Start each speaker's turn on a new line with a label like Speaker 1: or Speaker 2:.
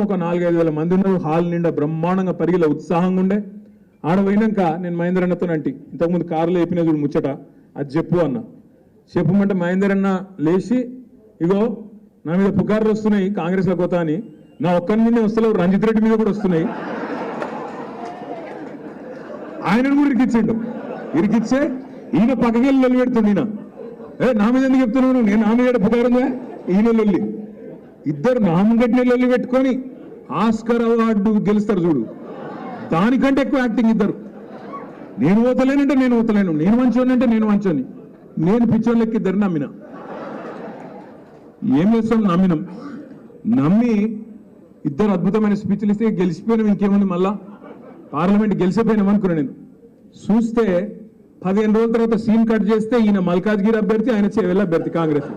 Speaker 1: ఒక నాలుగైదు వేల మంది ఉన్నారు హాల్ నిండా బ్రహ్మాండంగా పరిగిల ఉత్సాహంగా ఉండే. ఆడ పోయినాక నేను మహేందర్ అన్నతో అంటి. ఇంతకుముందు కారులో వేపిన చూడు ముచ్చట. అది చెప్పు అన్న. చెప్పమంటే మహేందర్ అన్న లేచి ఇగో నా మీద పుకార్లు వస్తున్నాయి కాంగ్రెస్లో కొత్త అని. నా ఒక్కరి మీదే వస్తలేవు రంజిత్ రెడ్డి మీద కూడా వస్తున్నాయి. ఆయనను కూడా ఇరికిచ్చిండు. ఇరికిచ్చే ఈయన పక్కకెళ్ళి లొల్లి పెడుతుంది ఈయన. ఏ నా మీద ఎందుకు చెప్తున్నాను నేను నా మీద పుకారుందా ఈయన లొల్లి ఇద్దరు నామగడ్డి లొల్లి పెట్టుకొని ఆస్కర్ అవార్డు గెలుస్తారు చూడు. దానికంటే ఎక్కువ యాక్టింగ్ ఇద్దరు. నేను ఓతలేనంటే నేను ఓతలేను నేను మంచోని అంటే నేను మంచోని నేను పిచ్చోళ్ళకి ఇద్దరు నమ్మిన. ఏం చేస్తాం? నమ్మినాం. నమ్మి ఇద్దరు అద్భుతమైన స్పీచ్లు ఇస్తే గెలిచిపోయినాం ఇంకేముంది మళ్ళా? పార్లమెంట్ గెలిచిపోయినాం అనుకున్నా నేను. చూస్తే పదిహేను రోజుల తర్వాత సీన్ కట్ చేస్తే ఈయన మల్కాజ్గిరి అభ్యర్థి ఆయన చెవెల్ అభ్యర్థి కాంగ్రెస్